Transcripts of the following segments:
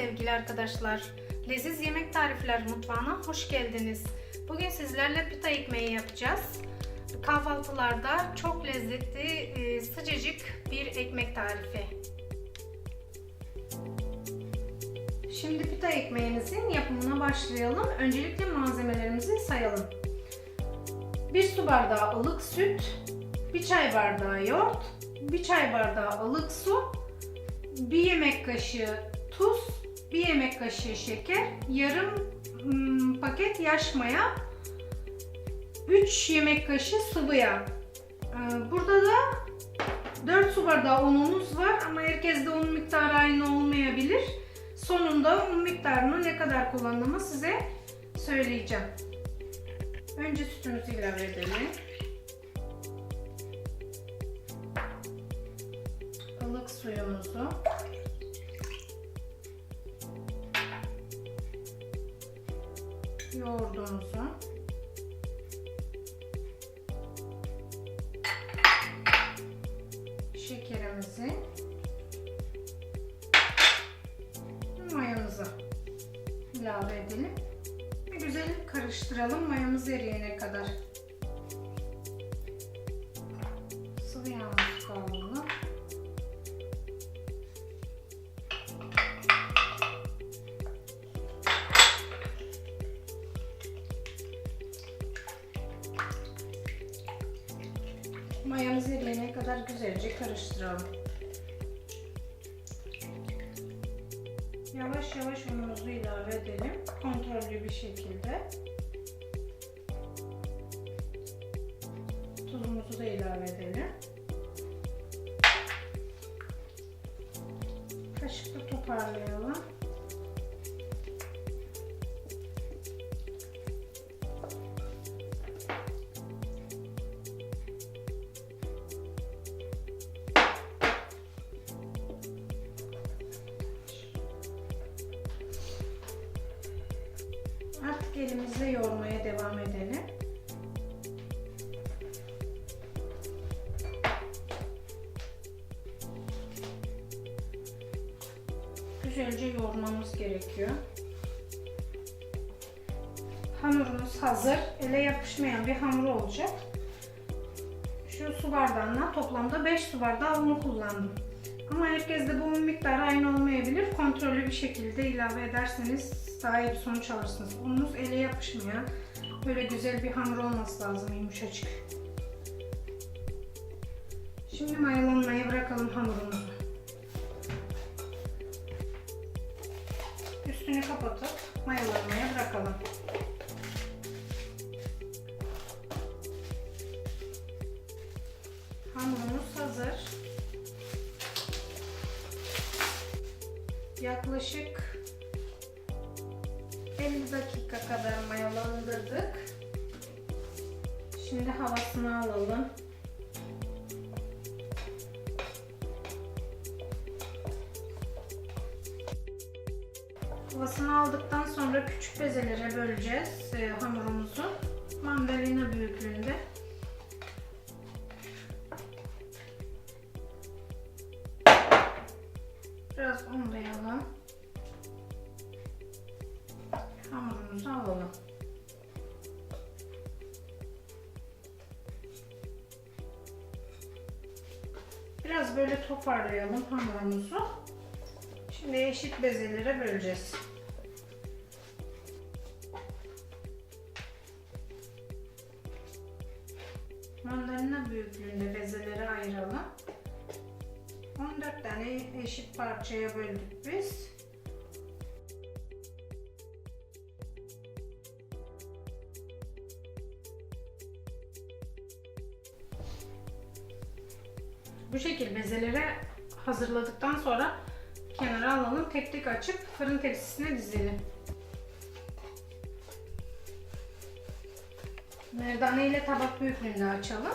Sevgili arkadaşlar. Leziz Yemek Tarifler Mutfağı'na hoş geldiniz. Bugün sizlerle pita ekmeği yapacağız. Kahvaltılarda çok lezzetli, e, sıcacık bir ekmek tarifi. Şimdi pita ekmeğimizin yapımına başlayalım. Öncelikle malzemelerimizi sayalım. 1 su bardağı ılık süt, 1 çay bardağı yoğurt, 1 çay bardağı ılık su, 1 yemek kaşığı tuz, 1 yemek kaşığı şeker, yarım hmm, paket yaş maya, 3 yemek kaşığı sıvı yağ. Ee, Burada da 4 su bardağı unumuz var ama herkeste un miktarı aynı olmayabilir. Sonunda un miktarını ne kadar kullandığımı size söyleyeceğim. Önce sütümüzü ilave edelim. ılık suyumuzu yoğurdumuzu şekerimizi. Mayamızı ilave edelim. Ve güzel karıştıralım mayamız eriyene kadar. Sıvı yağımızı Mayamız eriyene kadar güzelce karıştıralım. Yavaş yavaş unumuzu ilave edelim. Kontrollü bir şekilde. Tuzumuzu da ilave edelim. Kaşıkla toparlayalım. Elimizle yoğurmaya devam edelim. Güzelce yoğurmamız gerekiyor. Hamurumuz hazır. Ele yapışmayan bir hamur olacak. Şu su bardağına toplamda 5 su bardağı unu kullandım. Ama herkeste bu un miktarı aynı olmayabilir. Kontrollü bir şekilde ilave ederseniz daha iyi bir sonuç alırsınız. Ununuz ele yapışmayan, böyle güzel bir hamur olması lazım yumuşacık. Şimdi mayalanmaya bırakalım hamurumuzu. Üstünü kapatıp mayalanmaya bırakalım. Hamurumuz hazır. Yaklaşık 50 dakika kadar mayalandırdık. Şimdi havasını alalım. Havasını aldıktan sonra küçük bezelere böleceğiz e, hamurumuzu. Mandalina büyüklüğünde. Biraz unlayalım. Hamurumuzu alalım. Biraz böyle toparlayalım hamurumuzu. Şimdi eşit bezelere böleceğiz. Mandalina büyüklüğünde bezelere ayıralım. 14 tane eşit parçaya böldük biz. Bu şekilde bezeleri hazırladıktan sonra kenara alalım. Tek tek açıp fırın tepsisine dizelim. Merdane ile tabak büyüklüğünde açalım.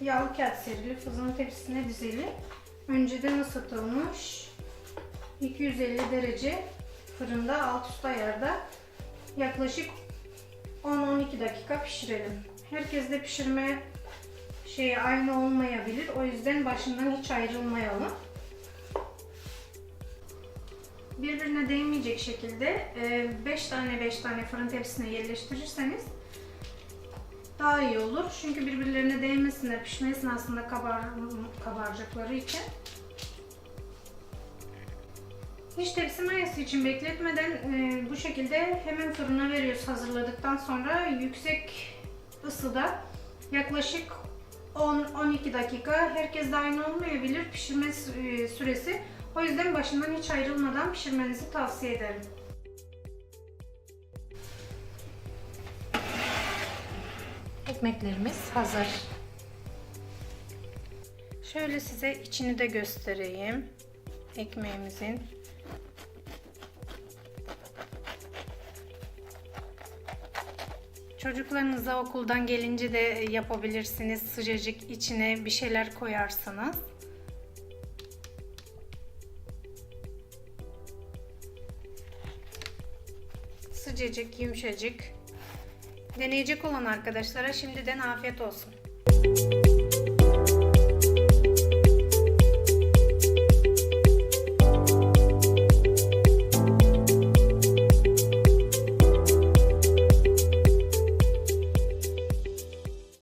Yağlı kağıt serili fırın tepsisine dizelim. Önceden ısıtılmış 250 derece fırında alt üst ayarda yaklaşık 10-12 dakika pişirelim. Herkes de pişirme şeyi aynı olmayabilir. O yüzden başından hiç ayrılmayalım. birbirine değmeyecek şekilde 5 tane 5 tane fırın tepsisine yerleştirirseniz daha iyi olur. Çünkü birbirlerine değmesinler pişme esnasında kabar, kabaracakları için. Hiç tepsi mayası için bekletmeden e, bu şekilde hemen fırına veriyoruz hazırladıktan sonra yüksek ısıda yaklaşık 10-12 dakika. Herkes de aynı olmayabilir pişirme sü- süresi. O yüzden başından hiç ayrılmadan pişirmenizi tavsiye ederim. Ekmeklerimiz hazır. Şöyle size içini de göstereyim. Ekmeğimizin. Çocuklarınıza okuldan gelince de yapabilirsiniz. Sıcacık içine bir şeyler koyarsınız. Sıcacık, yumuşacık. Deneyecek olan arkadaşlara şimdiden afiyet olsun.